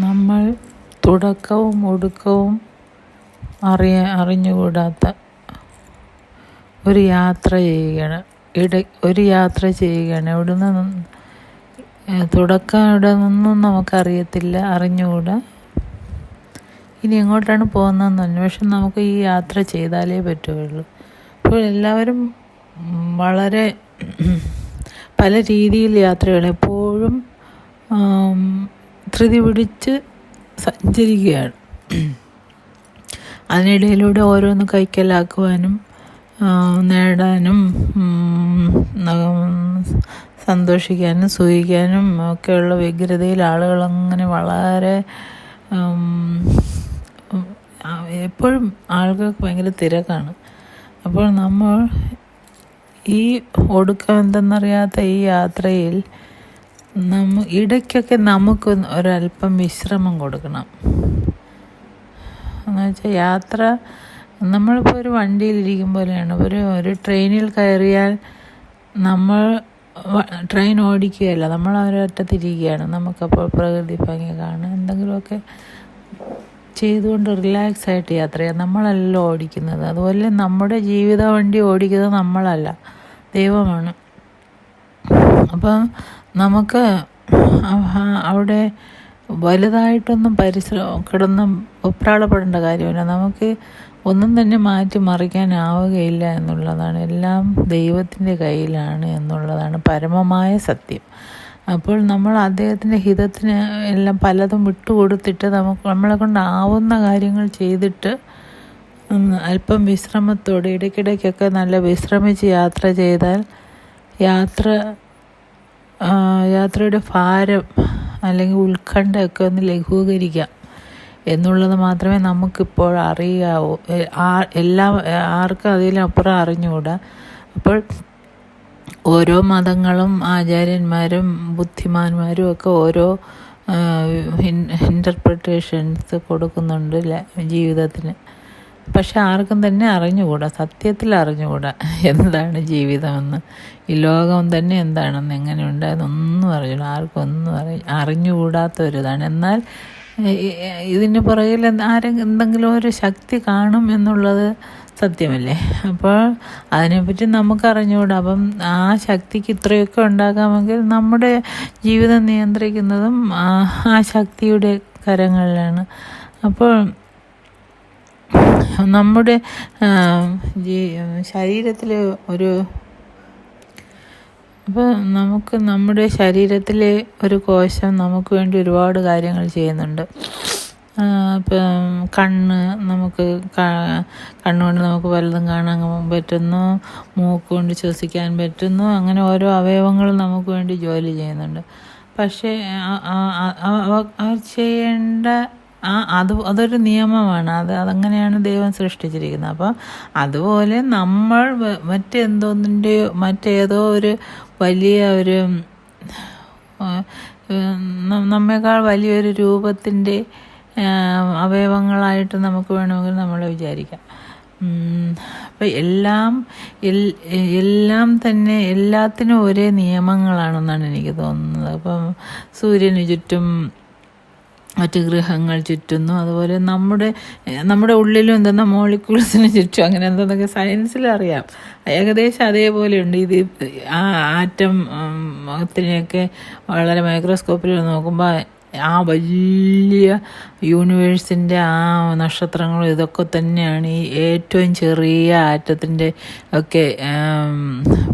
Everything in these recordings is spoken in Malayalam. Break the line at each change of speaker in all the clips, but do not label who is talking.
നമ്മൾ തുടക്കവും ഒടുക്കവും അറിയ അറിഞ്ഞുകൂടാത്ത ഒരു യാത്ര ചെയ്യുകയാണ്. ഇട ഒരു യാത്ര ചെയ്യുകയാണ്. ഇവിടുന്ന് തുടക്കം ഇവിടെ നിന്നും നമുക്കറിയത്തില്ല. അറിഞ്ഞുകൂടാ. ഇനി എങ്ങോട്ടാണ് പോകുന്നതെന്ന് അന്വേഷണം നമുക്ക് ഈ യാത്ര ചെയ്താലേ പറ്റുകയുള്ളൂ. അപ്പോൾ എല്ലാവരും വളരെ പല രീതിയിൽ യാത്രകൾ എപ്പോഴും ധൃതി പിടിച്ച് സഞ്ചരിക്കുകയാണ്. അതിനിടയിലൂടെ ഓരോന്ന് കൈക്കലാക്കുവാനും നേടാനും സന്തോഷിക്കാനും സൂഹിക്കാനും ഒക്കെയുള്ള വ്യഗ്രതയിൽ ആളുകൾ അങ്ങനെ വളരെ എപ്പോഴും ആളുകൾക്ക് ഭയങ്കര തിരക്കാണ്. അപ്പോൾ നമ്മൾ ഈ ഒടുക്കം എന്തെന്നറിയാത്ത ഈ യാത്രയിൽ നമ്മ ഇടയ്ക്കൊക്കെ നമുക്ക് ഒരല്പം വിശ്രമം കൊടുക്കണം. എന്ന് വെച്ചാൽ യാത്ര നമ്മളിപ്പോൾ ഒരു വണ്ടിയിലിരിക്കും പോലെയാണ്. ഒരു ഒരു ട്രെയിനിൽ കയറിയാൽ നമ്മൾ ട്രെയിൻ ഓടിക്കുകയല്ല നമ്മൾ അവരൊറ്റത്തിരിക്കുകയാണ് നമുക്കപ്പോൾ പ്രകൃതി ഭംഗി കാണാൻ എന്തെങ്കിലുമൊക്കെ ചെയ്തുകൊണ്ട് റിലാക്സ് ആയിട്ട് യാത്ര ചെയ്യാം. നമ്മളല്ല ഓടിക്കുന്നത്. അതുപോലെ നമ്മുടെ ജീവിത വണ്ടി ഓടിക്കുന്നത് നമ്മളല്ല. ദൈവമാണ്. അപ്പം നമുക്ക് അവിടെ വലുതായിട്ടൊന്നും പരിശ്രമം കിടന്ന് ഒപ്രാളപ്പെടേണ്ട കാര്യമില്ല. നമുക്ക് ഒന്നും തന്നെ മാറ്റി മറിക്കാനാവുകയില്ല എന്നുള്ളതാണ്. എല്ലാം ദൈവത്തിന്റെ കയ്യിലാണ് എന്നുള്ളതാണ് പരമമായ സത്യം. അപ്പോൾ നമ്മൾ അദ്ദേഹത്തിന്റെ ഹിതത്തിന് എല്ലാം പലതും വിട്ടുകൊടുത്തിട്ട് നമുക്ക് നമ്മളെ കൊണ്ടാവുന്ന കാര്യങ്ങൾ ചെയ്തിട്ട് അല്പം വിശ്രമത്തോടെ ഇടയ്ക്കിടയ്ക്കൊക്കെ നല്ല വിശ്രമിച്ച് യാത്ര ചെയ്താൽ യാത്ര യാത്രയുടെ ഭാരം അല്ലെങ്കിൽ ഉത്കണ്ഠയൊക്കെ ഒന്ന് ലഘൂകരിക്കാം എന്നുള്ളത് മാത്രമേ നമുക്കിപ്പോൾ അറിയാവൂ. എല്ലാം ആർക്കും അതിലപ്പുറം അറിഞ്ഞുകൂടാ. അപ്പോൾ ഓരോ മതങ്ങളും ആചാര്യന്മാരും ബുദ്ധിമാന്മാരും ഒക്കെ ഓരോ ഇന്റർപ്രിട്ടേഷൻസ് കൊടുക്കുന്നുണ്ട് ജീവിതത്തിന്. പക്ഷെ ആർക്കും തന്നെ അറിഞ്ഞുകൂടാ. സത്യത്തിൽ അറിഞ്ഞുകൂടാ എന്താണ് ജീവിതമെന്ന്. ഈ ലോകം തന്നെ എന്താണെന്ന് എങ്ങനെയുണ്ട് എന്നൊന്നും അറിയില്ല ആർക്കും ഒന്നും അറി അറിഞ്ഞുകൂടാത്ത ഒരിതാണ് എന്നാൽ ഇതിന് പുറകിൽ ആരെ എന്തെങ്കിലും ഒരു ശക്തി കാണും എന്നുള്ളത് സത്യമല്ലേ? അപ്പോൾ അതിനെപ്പറ്റി നമുക്കറിഞ്ഞുകൂടാ. അപ്പം ആ ശക്തിക്ക് ഇത്രയൊക്കെ ഉണ്ടാകാമെങ്കിൽ നമ്മുടെ ജീവിതം നിയന്ത്രിക്കുന്നതും ആ ശക്തിയുടെ കരങ്ങളിലാണ്. അപ്പോൾ നമ്മുടെ ശരീരത്തിൽ ഒരു അപ്പോൾ നമുക്ക് നമ്മുടെ ശരീരത്തിലെ ഒരു കോശം നമുക്ക് വേണ്ടി ഒരുപാട് കാര്യങ്ങൾ ചെയ്യുന്നുണ്ട്. ഇപ്പം കണ്ണ് നമുക്ക് കണ്ണുകൊണ്ട് നമുക്ക് പലതും കാണാൻ പറ്റുന്നു. മൂക്ക് കൊണ്ട് ശ്വസിക്കാൻ പറ്റുന്നു. അങ്ങനെ ഓരോ അവയവങ്ങളും നമുക്ക് വേണ്ടി ജോലി ചെയ്യുന്നുണ്ട്. പക്ഷേ അവർ ചെയ്യേണ്ട ആ അത് അതൊരു നിയമമാണ്. അത് അതങ്ങനെയാണ് ദൈവം സൃഷ്ടിച്ചിരിക്കുന്നത്. അപ്പം അതുപോലെ നമ്മൾ മറ്റെന്തോന്നിന്റെയോ മറ്റേതോ ഒരു വലിയ ഒരു നമ്മേക്കാൾ വലിയൊരു രൂപത്തിന്റെ അവയവങ്ങളായിട്ട് നമുക്ക് വേണമെങ്കിൽ നമ്മൾ വിചാരിക്കാം. അപ്പം എല്ലാം എല്ലാം തന്നെ എല്ലാത്തിനും ഒരേ നിയമങ്ങളാണെന്നാണ് എനിക്ക് തോന്നുന്നത്. അപ്പം സൂര്യന് ചുറ്റും മറ്റ് ഗ്രഹങ്ങൾ ചുറ്റുന്നു. അതുപോലെ നമ്മുടെ നമ്മുടെ ഉള്ളിലും എന്തെന്നാ മോളിക്യൂൾസിന് ചുറ്റും അങ്ങനെ എന്തെന്നൊക്കെ സയൻസിൽ അറിയാം. ഏകദേശം അതേപോലെയുണ്ട്. ഇത് ആ ആറ്റം ത്തിനെയൊക്കെ വളരെ മൈക്രോസ്കോപ്പിൽ നോക്കുമ്പോൾ ആ വലിയ യൂണിവേഴ്സിന്റെ ആ നക്ഷത്രങ്ങളും ഇതൊക്കെ തന്നെയാണ് ഈ ഏറ്റവും ചെറിയ ആറ്റത്തിന്റെ ഒക്കെ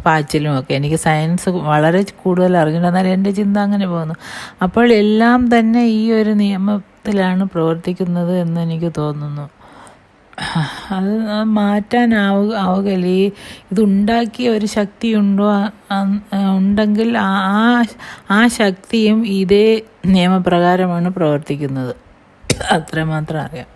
പാച്ചിലും ഒക്കെ. എനിക്ക് സയൻസ് വളരെ കൂടുതൽ അറിഞ്ഞിട്ടുണ്ട്. എന്നാൽ എന്റെ ചിന്ത അങ്ങനെ പോകുന്നു. അപ്പോൾ എല്ലാം തന്നെ ഈ ഒരു നിയമത്തിലാണ് പ്രവർത്തിക്കുന്നത് എന്ന് എനിക്ക് തോന്നുന്നു. അത് മാറ്റാനാവുക ആവുകയില്ല. ഈ ഇതുണ്ടാക്കിയ ഒരു ശക്തി ഉണ്ടോ ഉണ്ടെങ്കിൽ ആ ആ ശക്തിയും ഇതേ നിയമപ്രകാരമാണ് പ്രവർത്തിക്കുന്നത്. അത്രമാത്രം അറിയാം.